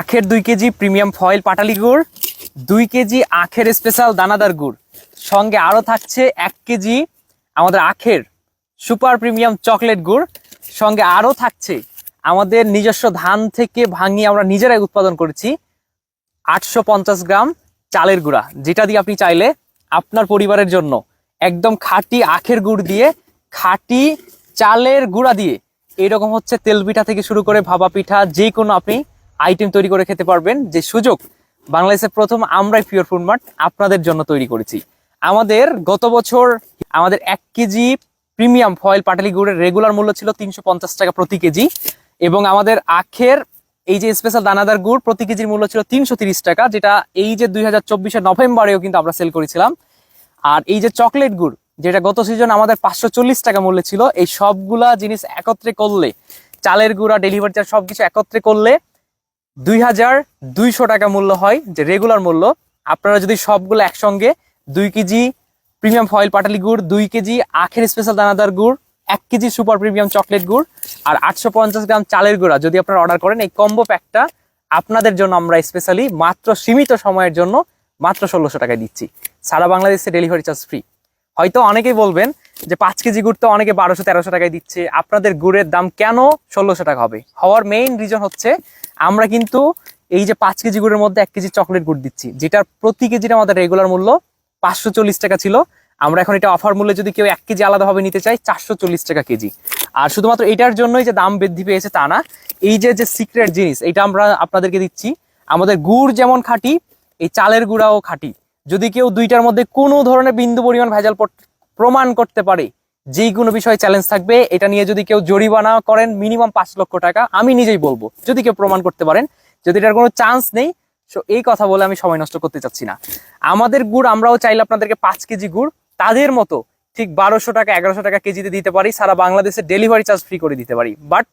আখের দুই KG premium foil পাটালি গুড়, দুই কেজি আখের স্পেশাল দানাদার গুড়। সঙ্গে আরও থাকছে এক কেজি আমাদের আখের সুপার প্রিমিয়াম চকলেট গুড়। সঙ্গে আরও থাকছে আমাদের নিজস্ব ধান থেকে ভাঙিয়ে আমরা নিজেরাই উৎপাদন করেছি আটশো পঞ্চাশ গ্রাম চালের গুঁড়া, যেটা দিয়ে আপনি চাইলে আপনার পরিবারের জন্য একদম খাঁটি আখের গুড় দিয়ে খাঁটি চালের গুঁড়া দিয়ে, এরকম হচ্ছে তেল পিঠা থেকে শুরু করে ভাপা পিঠা যে কোনো আপনি আইটেম তৈরি করে খেতে পারবেন, যে সুযোগ বাংলাদেশের প্রথম আমরাই পিওর ফুড মার্ট আপনাদের জন্য তৈরি করেছি। আমাদের গত বছর আমাদের এক কেজি প্রিমিয়াম ফয়েল পাটালি গুড়ের রেগুলার মূল্য ছিল তিনশো পঞ্চাশ টাকা প্রতি কেজি এবং আমাদের আখের, এই যে স্পেশাল দানাদার গুড় প্রতি কেজির মূল্য ছিল তিনশো টাকা, যেটা এই যে দুই হাজার নভেম্বরেও কিন্তু আমরা সেল করেছিলাম। আর এই যে চকলেট গুড়, যেটা গত সিজন আমাদের পাঁচশো চল্লিশ টাকা মূল্যে ছিল, এই সবগুলা জিনিস একত্রে করলে, চালের গুঁড়া ডেলিভারি চার্জ সবকিছু একত্রে করলে দুই হাজার দুইশো টাকা মূল্য হয়, যে রেগুলার মূল্য। আপনারা যদি সবগুলো একসঙ্গে দুই কেজি প্রিমিয়াম ফয়েল পাটালি গুড়, দুই কেজি আখের স্পেশাল দানাদার গুড়, এক কেজি সুপার প্রিমিয়াম চকলেট গুড় আর আটশো পঞ্চাশ গ্রাম চালের গুঁড়া যদি আপনারা অর্ডার করেন, এই কম্বো প্যাকটা আপনাদের জন্য আমরা স্পেশালি মাত্র সীমিত সময়ের জন্য মাত্র ষোলোশো টাকায় দিচ্ছি। সারা বাংলাদেশে ডেলিভারি চার্জ ফ্রি হয়তো অনেকেই বলবেন যে পাঁচ কেজি গুড় তো অনেকে বারোশো তেরোশো টাকায় দিচ্ছে। আপনাদের গুড়ের দাম কেন ষোলোশো টাকা হবে? হওয়ার মেইন রিজন হচ্ছে আমরা কিন্তু এই যে পাঁচ কেজি গুড়ের মধ্যে এক কেজি চকলেট গুড় দিচ্ছি, যেটার প্রতি কেজির আমাদের রেগুলার মূল্য পাঁচশো চল্লিশ টাকা ছিল। আমরা এখন এটা অফার মূল্যে যদি কেউ এক কেজি আলাদাভাবে নিতে চাই চারশো চল্লিশ টাকা কেজি। আর শুধুমাত্র এটার জন্যই যে দাম বৃদ্ধি পেয়েছে তা না, এই যে যে সিক্রেট জিনিস, এটা আমরা আপনাদেরকে দিচ্ছি। আমাদের গুড় যেমন খাঁটি, এই চালের গুঁড়াও খাঁটি। যদি কেউ দুইটার মধ্যে কোনো ধরনের বিন্দু পরিমাণ ভেজাল প্রমাণ করতে পারে যেই কোনো বিষয়ে চ্যালেঞ্জ থাকবে, এটা নিয়ে যদি কেউ জরিমানা করেন মিনিমাম পাঁচ লক্ষ টাকা, আমি নিজেই বলব, যদি কেউ প্রমাণ করতে পারেন, যদি এটার কোনো চান্স নেই সো এই কথা বলে আমি সময় নষ্ট করতে চাচ্ছি না। আমাদের গুড়, আমরাও চাইলে আপনাদেরকে পাঁচ কেজি গুড়, তাদের মতো ঠিক বারোশো টাকা, এগারোশো টাকা কেজিতে দিতে পারি, সারা বাংলাদেশে ডেলিভারি চার্জ ফ্রি করে দিতে পারি। বাট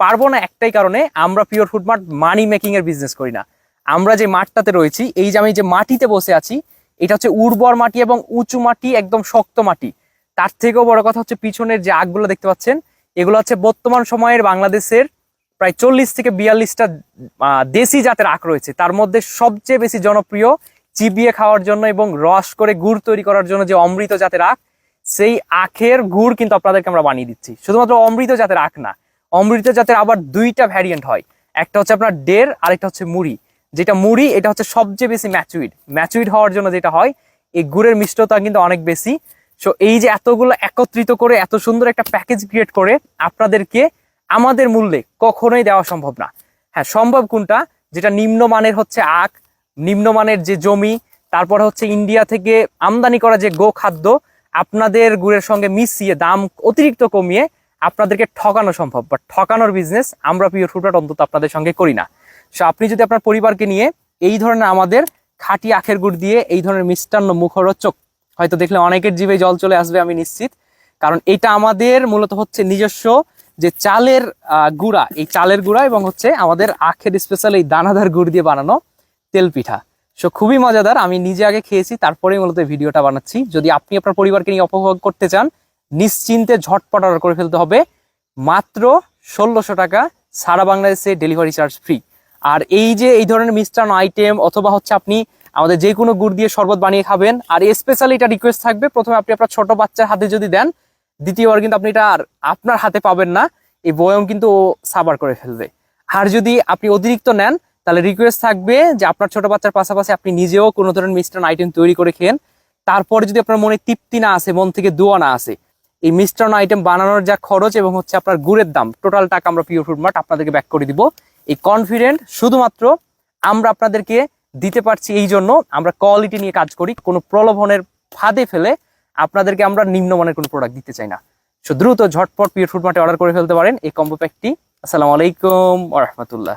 পারব না একটাই কারণে, আমরা pure food mart money making এর বিজনেস করি না। আমরা যে মাঠটাতে রয়েছি, এই যে আমি যে মাটিতে বসে আছি, এটা হচ্ছে উর্বর মাটি এবং উঁচু মাটি, একদম শক্ত মাটি। তার থেকেও বড় কথা হচ্ছে পিছনের যে আগগুলো দেখতে পাচ্ছেন, এগুলো হচ্ছে বর্তমান সময়ের বাংলাদেশের প্রায় চল্লিশ থেকে বিয়াল্লিশটা দেশি জাতের আখ রয়েছে। তার মধ্যে সবচেয়ে বেশি জনপ্রিয় চিবিয়ে খাওয়ার জন্য এবং রস করে গুড় তৈরি করার জন্য যে অমৃত জাতের আখ, সেই আখের গুড় কিন্তু আপনাদেরকে আমরা বানিয়ে দিচ্ছি। শুধুমাত্র অমৃত জাতের আখ না, অমৃত জাতের আবার দুইটা ভ্যারিয়েন্ট হয়। একটা হচ্ছে আপনার ডের আরেকটা হচ্ছে মুড়ি। যেটা মুড়ি, এটা হচ্ছে সবচেয়ে বেশি ম্যাচুইড ম্যাচুইড হওয়ার জন্য যেটা হয়, এই গুড়ের মিষ্টতা কিন্তু অনেক বেশি। সো এই যে এতগুলো একত্রিত করে, এত সুন্দর একটা প্যাকেজ ক্রিয়েট করে আপনাদেরকে আমাদের মূল্যে কখনোই দেওয়া সম্ভব না। হ্যাঁ সম্ভব কোনটা? যেটা নিম্নমানের হচ্ছে আখ, নিম্নমানের যে জমি, তারপরে হচ্ছে ইন্ডিয়া থেকে আমদানি করা যে গো খাদ্য আপনাদের গুড়ের সঙ্গে মিশিয়ে দাম অতিরিক্ত কমিয়ে আপনাদেরকে ঠকানো সম্ভব। বাট ঠকানোর বিজনেস আমরা পিওর ফুডপ্রাট অন্তত আপনাদের সঙ্গে করি না। সো আপনি যদি আপনার পরিবারকে নিয়ে এই ধরনের আমাদের খাঁটি আখের গুড় দিয়ে এই ধরনের মিষ্টান্ন মুখরোচক হয়তো দেখলে অনেকের জীবে জল চলে আসবে, আমি নিশ্চিত। কারণ এটা আমাদের মূলত হচ্ছে নিজস্ব যে চালের গুঁড়া, এই চালের গুঁড়া এবং হচ্ছে আমাদের আখের স্পেশাল এই দানাদার গুড় দিয়ে বানানো তেল পিঠা। সো খুবই মজাদার, আমি নিজে আগে খেয়েছি, তারপরেই মূলত ভিডিওটা বানাচ্ছি। যদি আপনি আপনার পরিবারকে নিয়ে উপভোগ করতে চান, নিশ্চিন্তে ঝটপট অর্ডার করে ফেলতে হবে। মাত্র ষোলোশো টাকা, সারা বাংলাদেশে ডেলিভারি চার্জ ফ্রি আর এই যে, এই ধরনের মিষ্টান্ন আইটেম অথবা হচ্ছে আপনি আমাদের যে কোনো গুড় দিয়ে শরবত বানিয়ে খাবেন। আর স্পেশালি এটা রিকোয়েস্ট থাকবে। প্রথমে আপনি আপনার ছোট বাচ্চার হাতে যদি দেন দ্বিতীয়বার কিন্তু আপনি এটা আর আপনার হাতে পাবেন না। এই বয়ম কিন্তু ও সাবার করে ফেলবে। আর যদি আপনি অতিরিক্ত নেন, তাহলে রিকোয়েস্ট থাকবে যে আপনার ছোট বাচ্চার পাশাপাশি আপনি নিজেও কোনো ধরনের মিষ্টান্ন আইটেম তৈরি করে খেন তারপরে যদি আপনার মনে তৃপ্তি না আসে, মন থেকে দোয়া না আসে, এই মিষ্টান্ন আইটেম বানানোর যা খরচ এবং হচ্ছে আপনার গুড়ের দাম টোটাল টাকা আমরা পিওর ফুড মার্ট আপনাদেরকে ব্যাক করে দিব। এই কনফিডেন্ট শুধুমাত্র আমরা আপনাদেরকে দিতে পারছি এই জন্য আমরা কোয়ালিটি নিয়ে কাজ করি, কোনো প্রলোভনের ফাঁদে ফেলে আপনাদেরকে আমরা নিম্নমানের কোনো প্রোডাক্ট দিতে চাই না। সো দ্রুত ঝটপট পিওর ফুড মার্টে অর্ডার করে ফেলতে পারেন। এই কম্বো প্যাকটি আসসালামু আলাইকুম রাহমাতুল্লাহ।